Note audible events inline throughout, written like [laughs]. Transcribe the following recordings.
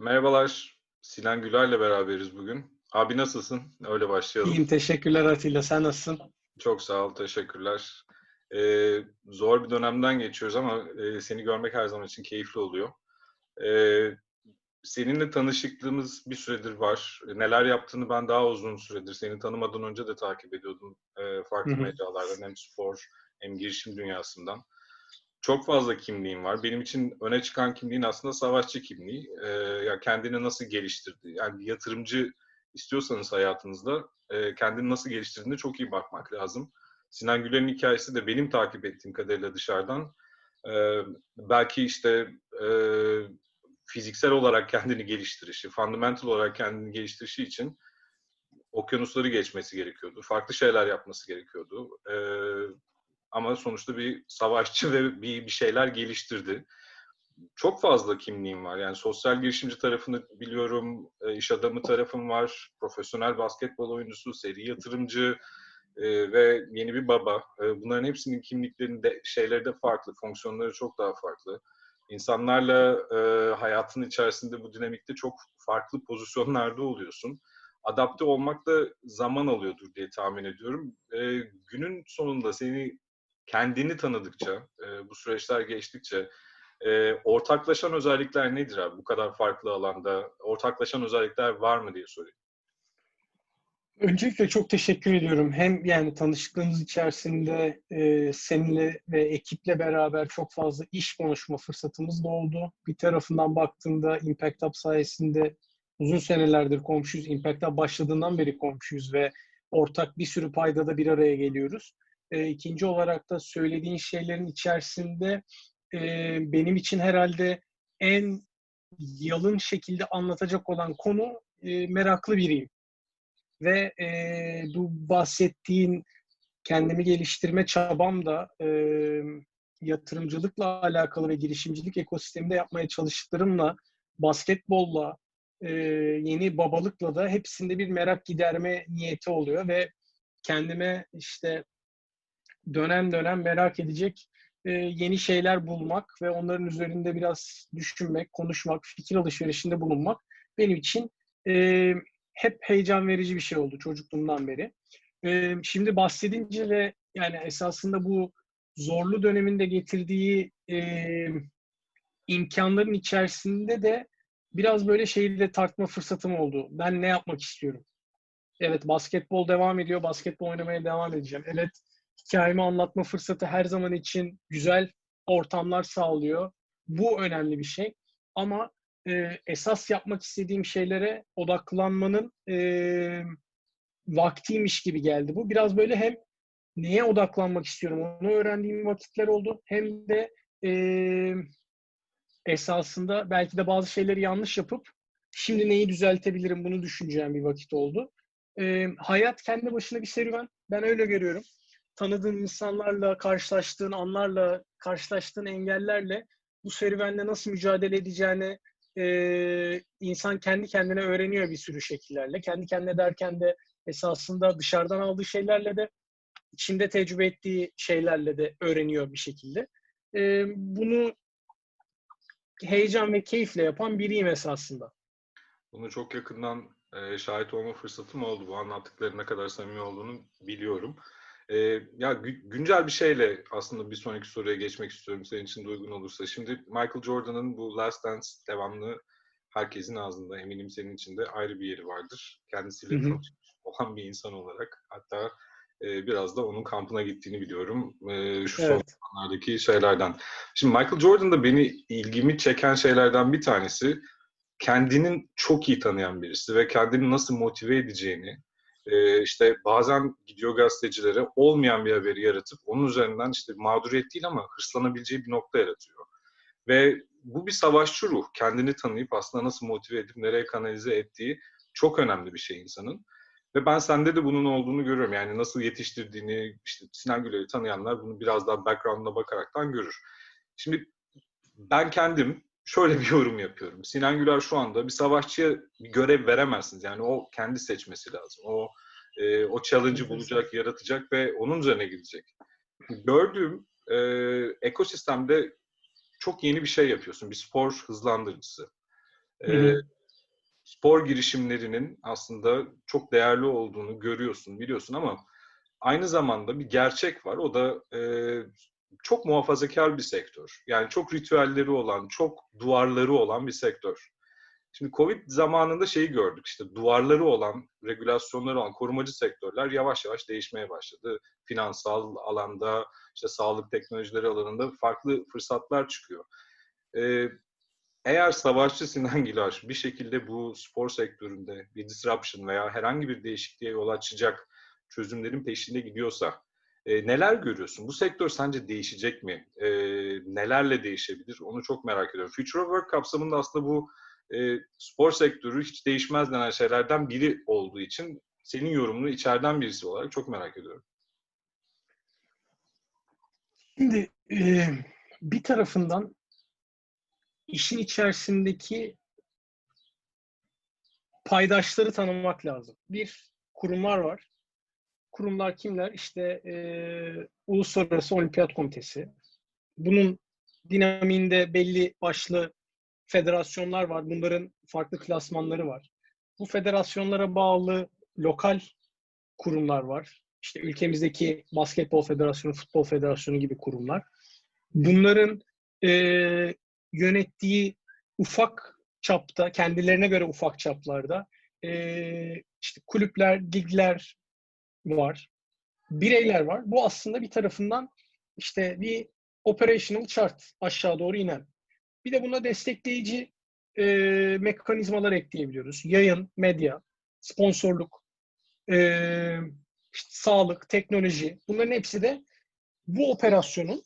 Merhabalar. Sinan Güler'le beraberiz bugün. Abi nasılsın? Öyle başlayalım. İyiyim, teşekkürler Atilla. Sen nasılsın? Çok sağ ol, teşekkürler. Ee, zor bir dönemden geçiyoruz ama e, seni görmek her zaman için keyifli oluyor. Ee, seninle tanışıklığımız bir süredir var. Neler yaptığını ben daha uzun süredir seni tanımadan önce de takip ediyordum. Ee, farklı Hı hı. mecralardan hem spor hem girişim dünyasından. Çok fazla kimliğin var. Benim için öne çıkan kimliğin aslında savaşçı kimliği. Ee, ya kendini nasıl geliştirdi? Yani yatırımcı istiyorsanız hayatınızda e, kendini nasıl geliştirdiğine çok iyi bakmak lazım. Sinan Güler'in hikayesi de benim takip ettiğim kadarıyla dışarıdan e, belki işte e, fiziksel olarak kendini geliştirişi, fundamental olarak kendini geliştirişi için okyanusları geçmesi gerekiyordu. Farklı şeyler yapması gerekiyordu. E, ama sonuçta bir savaşçı ve bir, bir şeyler geliştirdi. Çok fazla kimliğim var. Yani sosyal girişimci tarafını biliyorum, e, iş adamı tarafım var, profesyonel basketbol oyuncusu, seri yatırımcı e, ve yeni bir baba. E, bunların hepsinin kimliklerinin de, şeyleri de farklı, fonksiyonları çok daha farklı. İnsanlarla hayatın içerisinde bu dinamikte çok farklı pozisyonlarda oluyorsun. Adapte olmak da zaman alıyordur diye tahmin ediyorum. E, günün sonunda seni kendini tanıdıkça, e, bu süreçler geçtikçe e, ortaklaşan özellikler nedir abi? Bu kadar farklı alanda ortaklaşan özellikler var mı diye sorayım. Öncelikle çok teşekkür ediyorum. Hem yani tanışıklığımız içerisinde e, seninle ve ekiple beraber çok fazla iş konuşma fırsatımız da oldu. Bir tarafından baktığında Impact Hub sayesinde uzun senelerdir komşuyuz. Impact Hub başladığından beri komşuyuz ve ortak bir sürü paydada bir araya geliyoruz. E, ikinci olarak da söylediğin şeylerin içerisinde e, benim için herhalde en yalın şekilde anlatacak olan konu e, meraklı biriyim. Ve e, bu bahsettiğin kendimi geliştirme çabam da e, yatırımcılıkla alakalı ve girişimcilik ekosisteminde yapmaya çalıştıklarımla, basketbolla, e, yeni babalıkla da hepsinde bir merak giderme niyeti oluyor ve kendime işte dönem dönem merak edecek e, yeni şeyler bulmak ve onların üzerinde biraz düşünmek, konuşmak, fikir alışverişinde bulunmak benim için e, hep heyecan verici bir şey oldu çocukluğumdan beri. E, şimdi bahsedince ve yani esasında bu zorlu döneminde getirdiği e, imkanların içerisinde de biraz böyle şeyi de tartma fırsatım oldu. Ben ne yapmak istiyorum? Evet basketbol devam ediyor. Basketbol oynamaya devam edeceğim. Evet hikayemi anlatma fırsatı her zaman için güzel ortamlar sağlıyor. Bu önemli bir şey. Ama e, esas yapmak istediğim şeylere odaklanmanın e, vaktiymiş gibi geldi. Bu biraz böyle hem neye odaklanmak istiyorum onu öğrendiğim vakitler oldu. Hem de e, esasında belki de bazı şeyleri yanlış yapıp şimdi neyi düzeltebilirim bunu düşüneceğim bir vakit oldu. E, hayat kendi başına bir serüven. Ben öyle görüyorum. Tanıdığın insanlarla, karşılaştığın anlarla, karşılaştığın engellerle bu serüvenle nasıl mücadele edeceğini e, insan kendi kendine öğreniyor bir sürü şekillerle. Kendi kendine derken de esasında dışarıdan aldığı şeylerle de içinde tecrübe ettiği şeylerle de öğreniyor bir şekilde. E, bunu heyecan ve keyifle yapan biriyim esasında. Bunu çok yakından e, şahit olma fırsatım oldu. Bu anlattıkları ne kadar samimi olduğunu biliyorum. E, ya gü- güncel bir şeyle aslında bir sonraki soruya geçmek istiyorum senin için de uygun olursa. Şimdi Michael Jordan'ın bu Last Dance devamlı herkesin ağzında eminim senin için de ayrı bir yeri vardır. Kendisiyle tanışmış olan bir insan olarak hatta e, biraz da onun kampına gittiğini biliyorum. E, şu son Evet. zamanlardaki şeylerden. Şimdi Michael Jordan'da beni ilgimi çeken şeylerden bir tanesi kendinin çok iyi tanıyan birisi ve kendini nasıl motive edeceğini e, işte bazen gidiyor gazetecilere olmayan bir haberi yaratıp onun üzerinden işte mağduriyet değil ama hırslanabileceği bir nokta yaratıyor. Ve bu bir savaşçı ruh. Kendini tanıyıp aslında nasıl motive edip nereye kanalize ettiği çok önemli bir şey insanın. Ve ben sende de bunun olduğunu görüyorum. Yani nasıl yetiştirdiğini, işte Sinan Güler'i tanıyanlar bunu biraz daha background'ına bakaraktan görür. Şimdi ben kendim şöyle bir yorum yapıyorum. Sinan Güler şu anda bir savaşçıya bir görev veremezsiniz. Yani o kendi seçmesi lazım. O e, o challenge'ı bulacak, yaratacak ve onun üzerine gidecek. Gördüğüm e, ekosistemde çok yeni bir şey yapıyorsun. Bir spor hızlandırıcısı. Hı hı. spor girişimlerinin aslında çok değerli olduğunu görüyorsun, biliyorsun ama aynı zamanda bir gerçek var. O da e, çok muhafazakar bir sektör. Yani çok ritüelleri olan, çok duvarları olan bir sektör. Şimdi Covid zamanında şeyi gördük işte duvarları olan, regülasyonları olan korumacı sektörler yavaş yavaş değişmeye başladı. Finansal alanda, işte sağlık teknolojileri alanında farklı fırsatlar çıkıyor. Ee, eğer Savaşçı Sinan Gilaş bir şekilde bu spor sektöründe bir disruption veya herhangi bir değişikliğe yol açacak çözümlerin peşinde gidiyorsa e, neler görüyorsun? Bu sektör sence değişecek mi? E, nelerle değişebilir? Onu çok merak ediyorum. Future of Work kapsamında aslında bu e, spor sektörü hiç değişmez denen şeylerden biri olduğu için senin yorumunu içeriden birisi olarak çok merak ediyorum. Şimdi e, bir tarafından işin içerisindeki paydaşları tanımak lazım. Bir kurumlar var. Kurumlar kimler? İşte e, Uluslararası Olimpiyat Komitesi. Bunun dinaminde belli başlı federasyonlar var. Bunların farklı klasmanları var. Bu federasyonlara bağlı lokal kurumlar var. İşte ülkemizdeki basketbol federasyonu, futbol federasyonu gibi kurumlar. Bunların e, yönettiği ufak çapta, kendilerine göre ufak çaplarda e, işte kulüpler, ligler var. Bireyler var. Bu aslında bir tarafından işte bir operational chart aşağı doğru inen. Bir de buna destekleyici e, mekanizmalar ekleyebiliyoruz. Yayın, medya, sponsorluk, e, işte sağlık, teknoloji bunların hepsi de bu operasyonun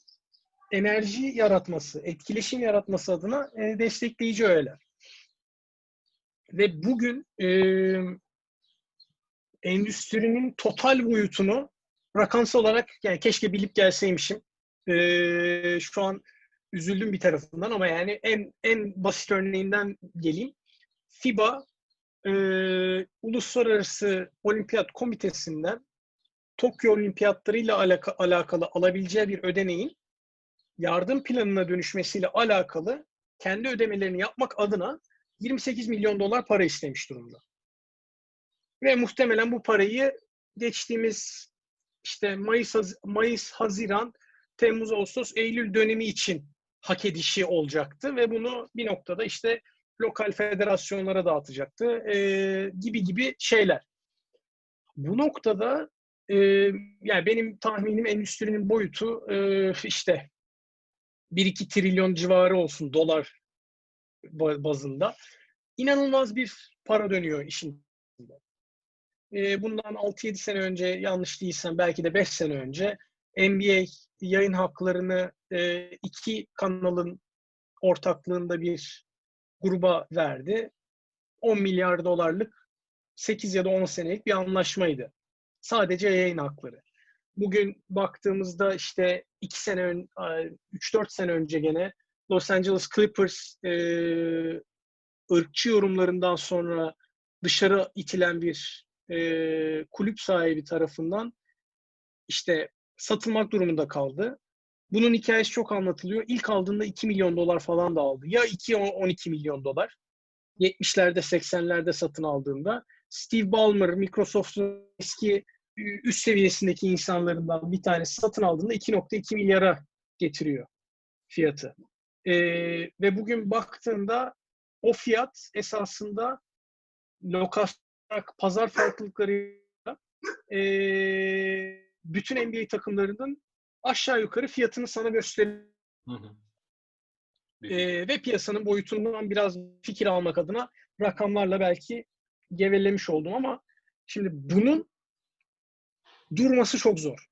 enerji yaratması, etkileşim yaratması adına e, destekleyici öğeler. Ve bugün e, endüstrinin total boyutunu rakamsal olarak yani keşke bilip gelseymişim. E, şu an üzüldüm bir tarafından ama yani en en basit örneğinden geleyim. FIBA e, Uluslararası Olimpiyat Komitesi'nden Tokyo Olimpiyatları ile alaka, alakalı alabileceği bir ödeneğin yardım planına dönüşmesiyle alakalı kendi ödemelerini yapmak adına 28 milyon dolar para istemiş durumda. Ve muhtemelen bu parayı geçtiğimiz işte Mayıs, Mayıs, Haziran, Temmuz, Ağustos, Eylül dönemi için hak edişi olacaktı ve bunu bir noktada işte lokal federasyonlara dağıtacaktı e, gibi gibi şeyler. Bu noktada e, yani benim tahminim endüstrinin boyutu e, işte 1-2 trilyon civarı olsun dolar bazında. İnanılmaz bir para dönüyor işin. E, bundan 6-7 sene önce yanlış değilsem belki de 5 sene önce NBA yayın haklarını e, iki kanalın ortaklığında bir gruba verdi. 10 milyar dolarlık 8 ya da 10 senelik bir anlaşmaydı. Sadece yayın hakları. Bugün baktığımızda işte 2 sene, 3-4 sene önce gene Los Angeles Clippers e, ırkçı yorumlarından sonra dışarı itilen bir e, kulüp sahibi tarafından işte satılmak durumunda kaldı. Bunun hikayesi çok anlatılıyor. İlk aldığında 2 milyon dolar falan da aldı. Ya 2-12 milyon dolar. 70'lerde 80'lerde satın aldığında. Steve Ballmer, Microsoft'un eski üst seviyesindeki insanlarından bir tanesi satın aldığında 2.2 milyara getiriyor fiyatı. Ee, ve bugün baktığında o fiyat esasında lokasyon pazar farklılıklarıyla e, bütün NBA takımlarının aşağı yukarı fiyatını sana gösterir. E, ve piyasanın boyutundan biraz fikir almak adına rakamlarla belki gevelemiş oldum ama şimdi bunun durması çok zor.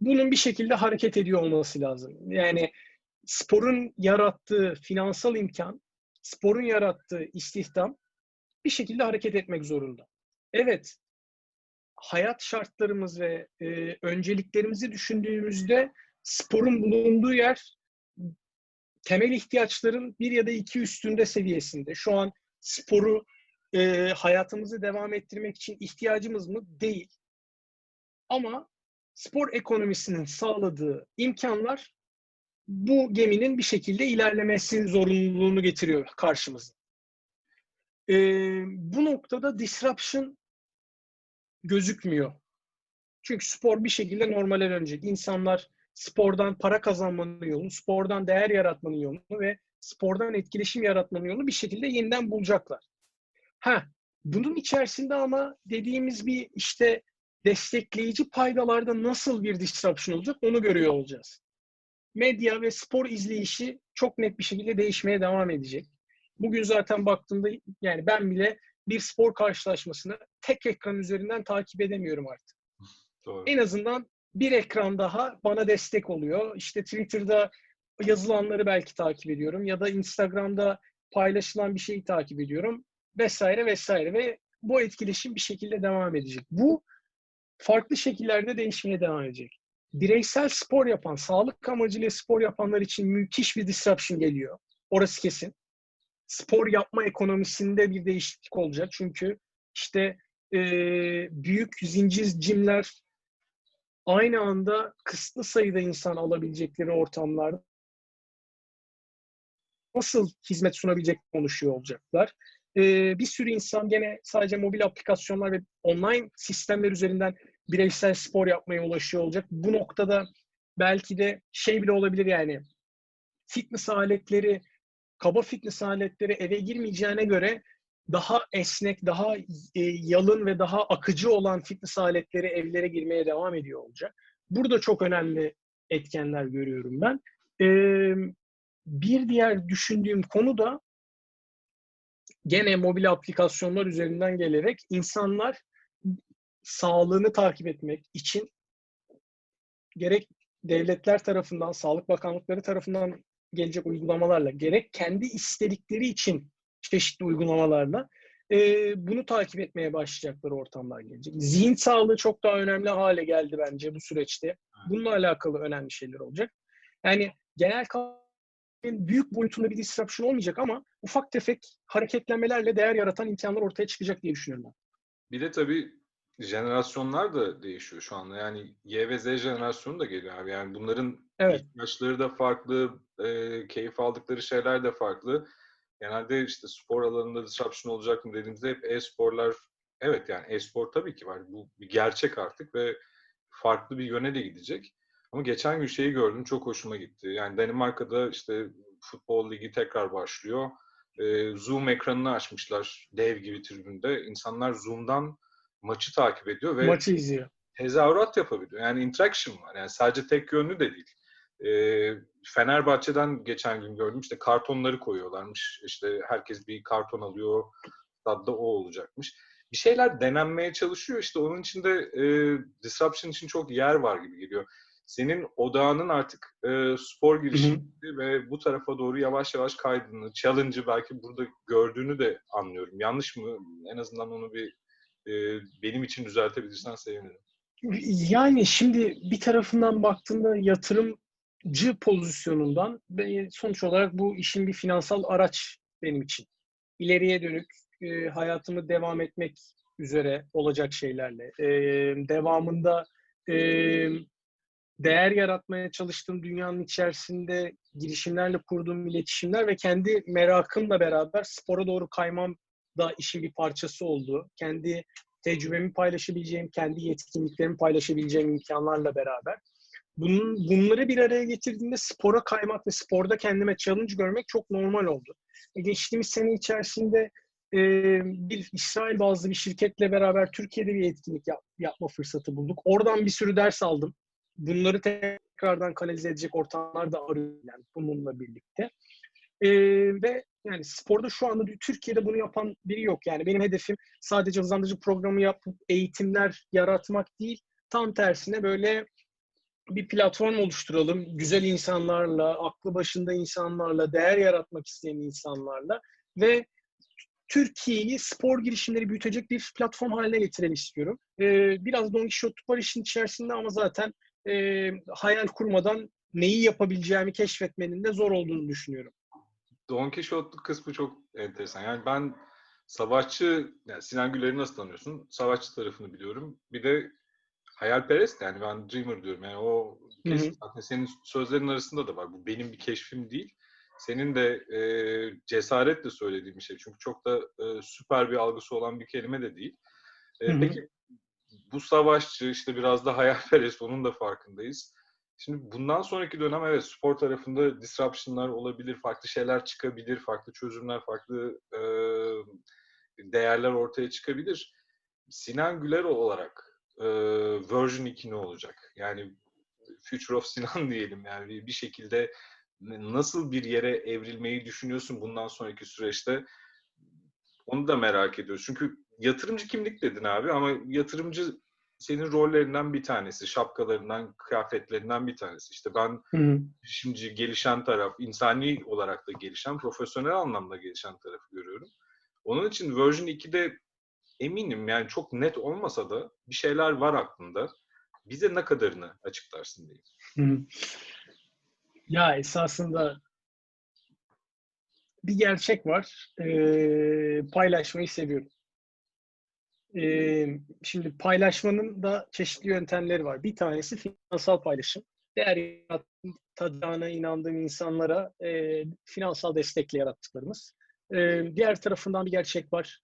Bunun bir şekilde hareket ediyor olması lazım. Yani sporun yarattığı finansal imkan, sporun yarattığı istihdam bir şekilde hareket etmek zorunda. Evet, hayat şartlarımız ve e, önceliklerimizi düşündüğümüzde sporun bulunduğu yer temel ihtiyaçların bir ya da iki üstünde seviyesinde. Şu an sporu e, hayatımızı devam ettirmek için ihtiyacımız mı? Değil. Ama spor ekonomisinin sağladığı imkanlar bu geminin bir şekilde ilerlemesi zorunluluğunu getiriyor karşımıza. E, bu noktada disruption gözükmüyor. Çünkü spor bir şekilde normale dönecek. İnsanlar spordan para kazanmanın yolunu, spordan değer yaratmanın yolunu ve spordan etkileşim yaratmanın yolunu bir şekilde yeniden bulacaklar. Ha, bunun içerisinde ama dediğimiz bir işte destekleyici paydalarda nasıl bir disruption olacak onu görüyor olacağız. Medya ve spor izleyişi çok net bir şekilde değişmeye devam edecek. Bugün zaten baktığımda yani ben bile bir spor karşılaşmasını tek ekran üzerinden takip edemiyorum artık. Doğru. En azından bir ekran daha bana destek oluyor. İşte Twitter'da yazılanları belki takip ediyorum ya da Instagram'da paylaşılan bir şeyi takip ediyorum vesaire vesaire ve bu etkileşim bir şekilde devam edecek. Bu farklı şekillerde değişmeye devam edecek. Bireysel spor yapan, sağlık amacıyla spor yapanlar için müthiş bir disruption geliyor. Orası kesin. Spor yapma ekonomisinde bir değişiklik olacak. Çünkü işte e, büyük zincir cimler aynı anda kısıtlı sayıda insan alabilecekleri ortamlarda nasıl hizmet sunabilecek konuşuyor olacaklar. Ee, bir sürü insan gene sadece mobil aplikasyonlar ve online sistemler üzerinden bireysel spor yapmaya ulaşıyor olacak. Bu noktada belki de şey bile olabilir yani fitness aletleri, kaba fitness aletleri eve girmeyeceğine göre daha esnek, daha e, yalın ve daha akıcı olan fitness aletleri evlere girmeye devam ediyor olacak. Burada çok önemli etkenler görüyorum ben. E, bir diğer düşündüğüm konu da gene mobil aplikasyonlar üzerinden gelerek insanlar sağlığını takip etmek için gerek devletler tarafından, sağlık bakanlıkları tarafından gelecek uygulamalarla, gerek kendi istedikleri için çeşitli uygulamalarla e, bunu takip etmeye başlayacakları ortamlar gelecek. Zihin sağlığı çok daha önemli hale geldi bence bu süreçte. Bununla alakalı önemli şeyler olacak. Yani genel büyük boyutunda bir disruption olmayacak ama ufak tefek hareketlenmelerle değer yaratan imkanlar ortaya çıkacak diye düşünüyorum ben. Bir de tabii jenerasyonlar da değişiyor şu anda. Yani Y ve Z jenerasyonu da geliyor abi. Yani bunların evet. ihtiyaçları da farklı, e, keyif aldıkları şeyler de farklı genelde işte spor alanında disruption olacak mı dediğimizde hep e-sporlar evet yani e-spor tabii ki var. Bu bir gerçek artık ve farklı bir yöne de gidecek. Ama geçen gün şeyi gördüm çok hoşuma gitti. Yani Danimarka'da işte futbol ligi tekrar başlıyor. Ee, Zoom ekranını açmışlar dev gibi tribünde. İnsanlar Zoom'dan maçı takip ediyor ve maçı izliyor. Tezahürat yapabiliyor. Yani interaction var. Yani sadece tek yönlü de değil. Ee, Fenerbahçe'den geçen gün gördüm işte kartonları koyuyorlarmış. İşte herkes bir karton alıyor. Stadda o olacakmış. Bir şeyler denenmeye çalışıyor. İşte onun için de e, disruption için çok yer var gibi geliyor. Senin odağının artık e, spor girişimleri ve bu tarafa doğru yavaş yavaş kaydığını, challenge'ı belki burada gördüğünü de anlıyorum. Yanlış mı? En azından onu bir e, benim için düzeltebilirsen sevinirim. Yani şimdi bir tarafından baktığında yatırım cı pozisyonundan sonuç olarak bu işin bir finansal araç benim için. İleriye dönük e, hayatımı devam etmek üzere olacak şeylerle. E, devamında e, değer yaratmaya çalıştığım dünyanın içerisinde girişimlerle kurduğum iletişimler ve kendi merakımla beraber spora doğru kaymam da işin bir parçası oldu. Kendi tecrübemi paylaşabileceğim, kendi yetkinliklerimi paylaşabileceğim imkanlarla beraber bunun, bunları bir araya getirdiğinde spora kaymak ve sporda kendime challenge görmek çok normal oldu. E, geçtiğimiz sene içerisinde e, bir İsrail bazlı bir şirketle beraber Türkiye'de bir etkinlik yap, yapma fırsatı bulduk. Oradan bir sürü ders aldım. Bunları tekrardan kanalize edecek ortamlar da arıyorum yani bununla birlikte. E, ve yani sporda şu anda Türkiye'de bunu yapan biri yok. Yani benim hedefim sadece hızlandırıcı programı yapıp eğitimler yaratmak değil. Tam tersine böyle bir platform oluşturalım. Güzel insanlarla, aklı başında insanlarla, değer yaratmak isteyen insanlarla ve Türkiye'yi spor girişimleri büyütecek bir platform haline getirelim istiyorum. Ee, biraz Don Quixote var işin içerisinde ama zaten e, hayal kurmadan neyi yapabileceğimi keşfetmenin de zor olduğunu düşünüyorum. Don Quixote kısmı çok enteresan. Yani ben savaşçı, yani Sinan Güler'i nasıl tanıyorsun? Savaşçı tarafını biliyorum. Bir de hayalperest yani ben dreamer diyorum. Yani o kesin zaten senin sözlerin arasında da var. Bu benim bir keşfim değil. Senin de e, cesaretle söylediğin bir şey. Çünkü çok da e, süper bir algısı olan bir kelime de değil. E, peki bu savaşçı işte biraz da hayalperest onun da farkındayız. Şimdi bundan sonraki dönem evet spor tarafında disruption'lar olabilir, farklı şeyler çıkabilir, farklı çözümler, farklı e, değerler ortaya çıkabilir. Sinan Güler olarak e, version 2 ne olacak? Yani Future of Sinan [laughs] diyelim yani bir, şekilde nasıl bir yere evrilmeyi düşünüyorsun bundan sonraki süreçte? Onu da merak ediyoruz. Çünkü yatırımcı kimlik dedin abi ama yatırımcı senin rollerinden bir tanesi, şapkalarından, kıyafetlerinden bir tanesi. İşte ben hı. şimdi gelişen taraf, insani olarak da gelişen, profesyonel anlamda gelişen tarafı görüyorum. Onun için version 2'de eminim yani çok net olmasa da bir şeyler var aklında. Bize ne kadarını açıklarsın diye. Hı hı. Ya esasında bir gerçek var. Ee, paylaşmayı seviyorum. Ee, şimdi paylaşmanın da çeşitli yöntemleri var. Bir tanesi finansal paylaşım. Değer yaratacağına inandığım insanlara e, finansal destekle yarattıklarımız. Ee, diğer tarafından bir gerçek var.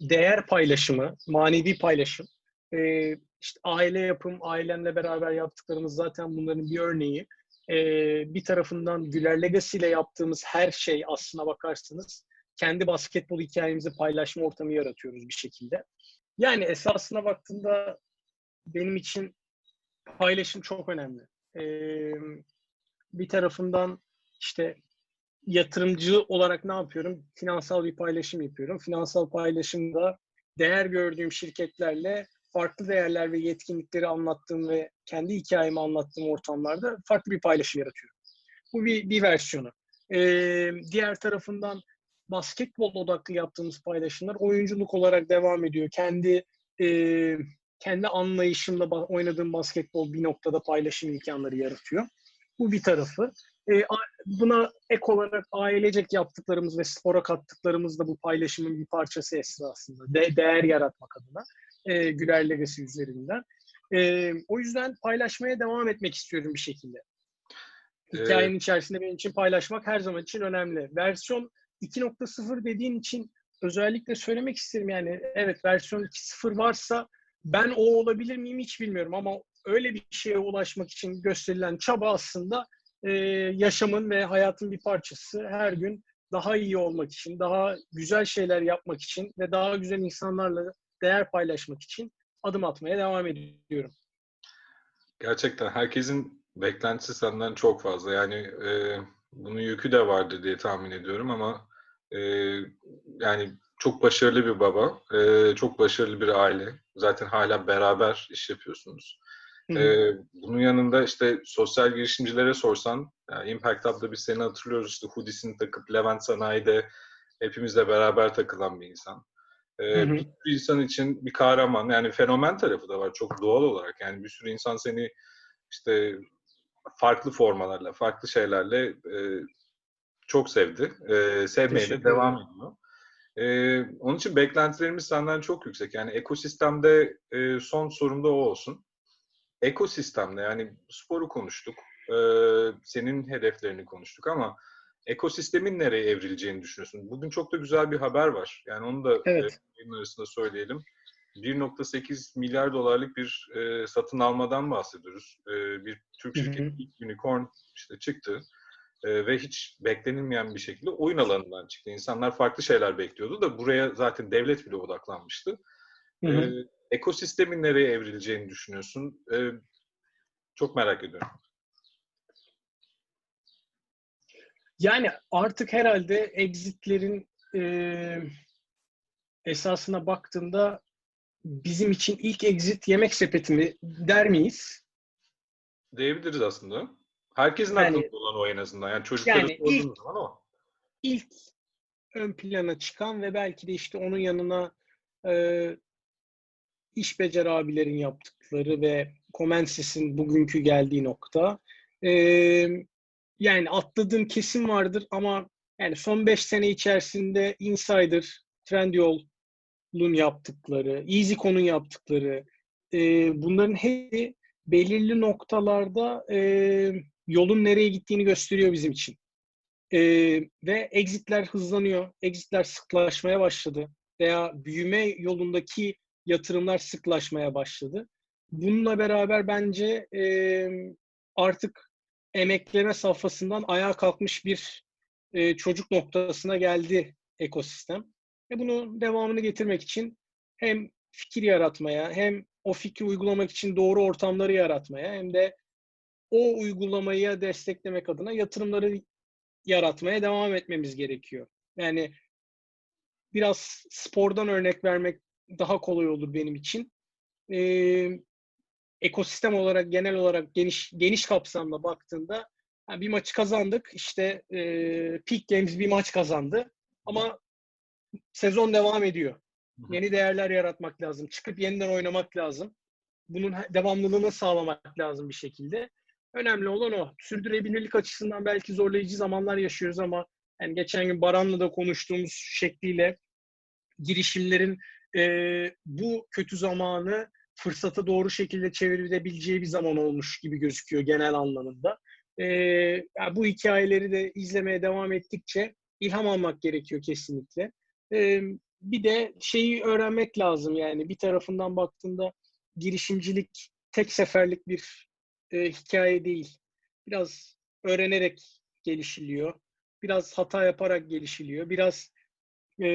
Değer paylaşımı, manevi paylaşım. Ee, işte aile yapım, ailemle beraber yaptıklarımız zaten bunların bir örneği. Ee, bir tarafından Güler Legacy ile yaptığımız her şey aslına bakarsanız kendi basketbol hikayemizi paylaşma ortamı yaratıyoruz bir şekilde. Yani esasına baktığında benim için paylaşım çok önemli. Ee, bir tarafından işte yatırımcı olarak ne yapıyorum? Finansal bir paylaşım yapıyorum. Finansal paylaşımda değer gördüğüm şirketlerle farklı değerler ve yetkinlikleri anlattığım ve kendi hikayemi anlattığım ortamlarda farklı bir paylaşım yaratıyorum. Bu bir, bir versiyonu. Ee, diğer tarafından basketbol odaklı yaptığımız paylaşımlar oyunculuk olarak devam ediyor. Kendi e, kendi anlayışımla oynadığım basketbol bir noktada paylaşım imkanları yaratıyor. Bu bir tarafı. E, buna ek olarak ailecek yaptıklarımız ve spora kattıklarımız da bu paylaşımın bir parçası esasında. De- değer yaratmak adına. E, Güler Legacy üzerinden. E, o yüzden paylaşmaya devam etmek istiyorum bir şekilde. Hikayenin içerisinde benim için paylaşmak her zaman için önemli. Versiyon 2.0 dediğin için özellikle söylemek isterim yani evet versiyon 2.0 varsa ben o olabilir miyim hiç bilmiyorum ama öyle bir şeye ulaşmak için gösterilen çaba aslında e, yaşamın ve hayatın bir parçası. Her gün daha iyi olmak için, daha güzel şeyler yapmak için ve daha güzel insanlarla değer paylaşmak için adım atmaya devam ediyorum. Gerçekten herkesin beklentisi senden çok fazla. Yani e, bunun yükü de vardır diye tahmin ediyorum ama e, yani çok başarılı bir baba, e, çok başarılı bir aile. Zaten hala beraber iş yapıyorsunuz. Hı hı. E, bunun yanında işte sosyal girişimcilere sorsan, yani Impact Hub'da biz seni hatırlıyoruz işte hoodiesini takıp Levent Sanayi'de hepimizle beraber takılan bir insan. E, Hı hı. bir sürü insan için bir kahraman, yani fenomen tarafı da var çok doğal olarak. Yani bir sürü insan seni işte farklı formalarla, farklı şeylerle e, çok sevdi. E, sevmeye de devam ediyor. E, onun için beklentilerimiz senden çok yüksek. Yani ekosistemde e, son sorum da o olsun. Ekosistemde yani sporu konuştuk, e, senin hedeflerini konuştuk ama ekosistemin nereye evrileceğini düşünüyorsun? Bugün çok da güzel bir haber var. Yani onu da e, Evet. yayın arasında söyleyelim. 1.8 milyar dolarlık bir e, satın almadan bahsediyoruz. E, bir Türk şirketi ilk unicorn işte çıktı E, ve hiç beklenilmeyen bir şekilde oyun alanından çıktı. İnsanlar farklı şeyler bekliyordu da buraya zaten devlet bile odaklanmıştı. Hı hı. E, ekosistemin nereye evrileceğini düşünüyorsun? E, çok merak ediyorum. Yani artık herhalde exitlerin e, esasına baktığımda bizim için ilk exit yemek sepeti mi der miyiz? Diyebiliriz aslında. Herkesin Yani- aklında olan o en azından. Yani çocukları Yani ilk- zaman o. İlk ön plana çıkan ve belki de işte onun yanına e, iş becer abilerin yaptıkları ve Comensis'in bugünkü geldiği nokta. E, yani atladığım kesim vardır ama yani son 5 sene içerisinde Insider, Trendyol'un yaptıkları, EasyCon'un yaptıkları, e, bunların hepsi belirli noktalarda e, yolun nereye gittiğini gösteriyor bizim için. E, ve exitler hızlanıyor. Exitler sıklaşmaya başladı. Veya büyüme yolundaki yatırımlar sıklaşmaya başladı. Bununla beraber bence e, artık emekleme safhasından ayağa kalkmış bir e, çocuk noktasına geldi ekosistem. Ve bunu devamını getirmek için hem fikir yaratmaya hem o fikri uygulamak için doğru ortamları yaratmaya hem de o uygulamayı desteklemek adına yatırımları yaratmaya devam etmemiz gerekiyor. Yani biraz spordan örnek vermek daha kolay olur benim için. Ee, ekosistem olarak genel olarak geniş geniş kapsamda baktığında yani bir maçı kazandık. İşte e, Peak Games bir maç kazandı. Ama sezon devam ediyor. Yeni değerler yaratmak lazım. Çıkıp yeniden oynamak lazım. Bunun devamlılığını sağlamak lazım bir şekilde. Önemli olan o. Sürdürülebilirlik açısından belki zorlayıcı zamanlar yaşıyoruz ama yani geçen gün Baran'la da konuştuğumuz şekliyle girişimlerin e, bu kötü zamanı fırsata doğru şekilde çevirebileceği bir zaman olmuş gibi gözüküyor genel anlamında. E, yani bu hikayeleri de izlemeye devam ettikçe ilham almak gerekiyor kesinlikle. E, bir de şeyi öğrenmek lazım yani bir tarafından baktığında girişimcilik tek seferlik bir e, hikaye değil. Biraz öğrenerek gelişiliyor. Biraz hata yaparak gelişiliyor. Biraz e,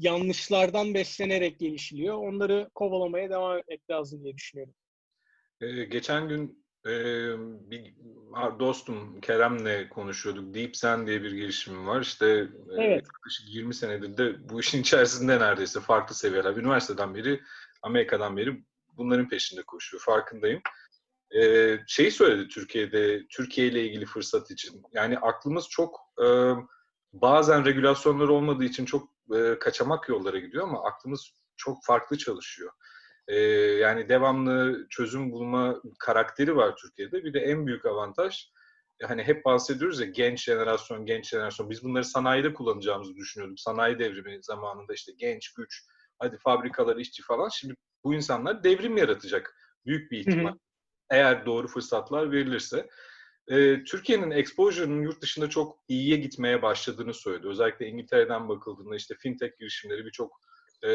yanlışlardan beslenerek gelişiliyor. Onları kovalamaya devam etmek lazım diye düşünüyorum. Ee, geçen gün e, bir dostum Kerem'le konuşuyorduk. Deep Zen diye bir girişim var. İşte evet. yaklaşık 20 senedir de bu işin içerisinde neredeyse farklı seviyeler. Üniversiteden beri, Amerika'dan beri bunların peşinde koşuyor. Farkındayım. Ee, şeyi söyledi Türkiye'de, Türkiye ile ilgili fırsat için. Yani aklımız çok e, bazen regülasyonlar olmadığı için çok e, kaçamak yollara gidiyor ama aklımız çok farklı çalışıyor. E, yani devamlı çözüm bulma karakteri var Türkiye'de. Bir de en büyük avantaj hani hep bahsediyoruz ya genç jenerasyon, genç jenerasyon. Biz bunları sanayide kullanacağımızı düşünüyorduk. Sanayi devrimi zamanında işte genç, güç, hadi fabrikalar, işçi falan. Şimdi bu insanlar devrim yaratacak büyük bir ihtimal. Hı hı. Eğer doğru fırsatlar verilirse. Ee, Türkiye'nin exposure'ının yurt dışında çok iyiye gitmeye başladığını söyledi. Özellikle İngiltere'den bakıldığında işte fintech girişimleri birçok e,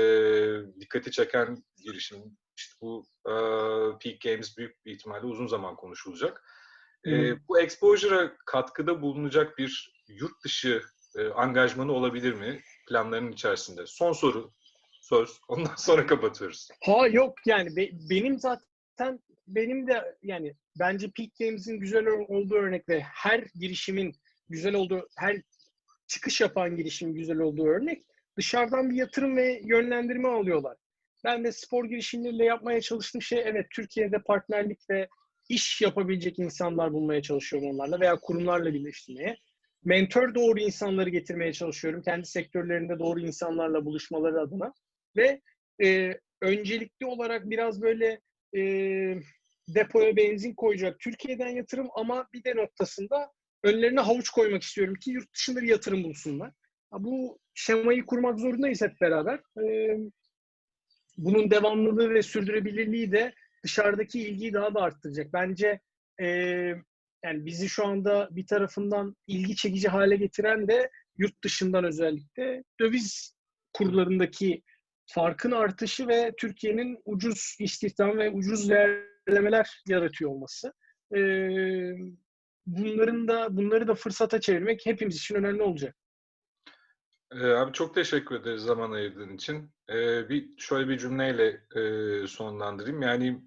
dikkati çeken girişim. İşte bu e, Peak Games büyük bir ihtimalle uzun zaman konuşulacak. E, bu exposure'a katkıda bulunacak bir yurt dışı e, angajmanı olabilir mi planların içerisinde? Son soru, söz. Ondan sonra [laughs] kapatıyoruz. Ha yok yani be, benim zaten benim de yani bence Peak Games'in güzel olduğu örnek ve her girişimin güzel olduğu, her çıkış yapan girişim güzel olduğu örnek dışarıdan bir yatırım ve yönlendirme alıyorlar. Ben de spor girişimleriyle yapmaya çalıştığım şey evet Türkiye'de partnerlik ve iş yapabilecek insanlar bulmaya çalışıyorum onlarla veya kurumlarla birleştirmeye. Mentor doğru insanları getirmeye çalışıyorum. Kendi sektörlerinde doğru insanlarla buluşmaları adına. Ve e, öncelikli olarak biraz böyle e, depoya benzin koyacak Türkiye'den yatırım ama bir de noktasında önlerine havuç koymak istiyorum ki yurt dışında bir yatırım bulsunlar. Bu şemayı kurmak zorundayız hep beraber. Ee, bunun devamlılığı ve sürdürülebilirliği de dışarıdaki ilgiyi daha da arttıracak. Bence e, yani bizi şu anda bir tarafından ilgi çekici hale getiren de yurt dışından özellikle döviz kurlarındaki farkın artışı ve Türkiye'nin ucuz istihdam ve ucuz değerlemeler yaratıyor olması. Ee, bunların da bunları da fırsata çevirmek hepimiz için önemli olacak. Ee, abi çok teşekkür ederiz zaman ayırdığın için. Ee, bir şöyle bir cümleyle e, sonlandırayım. Yani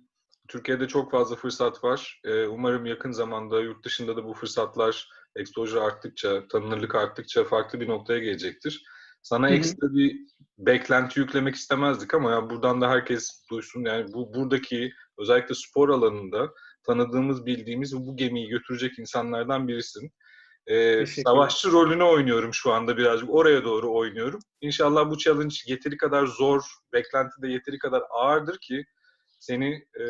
Türkiye'de çok fazla fırsat var. Ee, umarım yakın zamanda yurt dışında da bu fırsatlar exposure arttıkça, tanınırlık arttıkça farklı bir noktaya gelecektir. Sana Hı-hı. ekstra bir beklenti yüklemek istemezdik ama ya buradan da herkes duysun. Yani bu buradaki özellikle spor alanında tanıdığımız, bildiğimiz bu gemiyi götürecek insanlardan birisin. Ee, savaşçı rolünü oynuyorum şu anda birazcık. Oraya doğru oynuyorum. İnşallah bu challenge yeteri kadar zor, beklenti de yeteri kadar ağırdır ki seni e,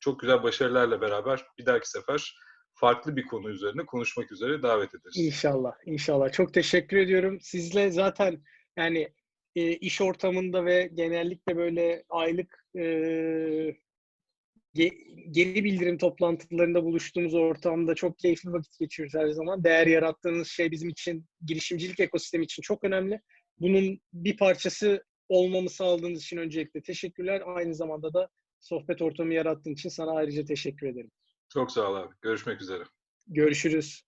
çok güzel başarılarla beraber bir dahaki sefer farklı bir konu üzerine konuşmak üzere davet ederiz. İnşallah, inşallah. Çok teşekkür ediyorum. Sizle zaten yani e, iş ortamında ve genellikle böyle aylık e, ge- geri bildirim toplantılarında buluştuğumuz ortamda çok keyifli vakit geçiriyoruz her zaman. Değer yarattığınız şey bizim için, girişimcilik ekosistemi için çok önemli. Bunun bir parçası olmamı sağladığınız için öncelikle teşekkürler. Aynı zamanda da sohbet ortamı yarattığın için sana ayrıca teşekkür ederim. Çok sağ ol abi. Görüşmek üzere. Görüşürüz.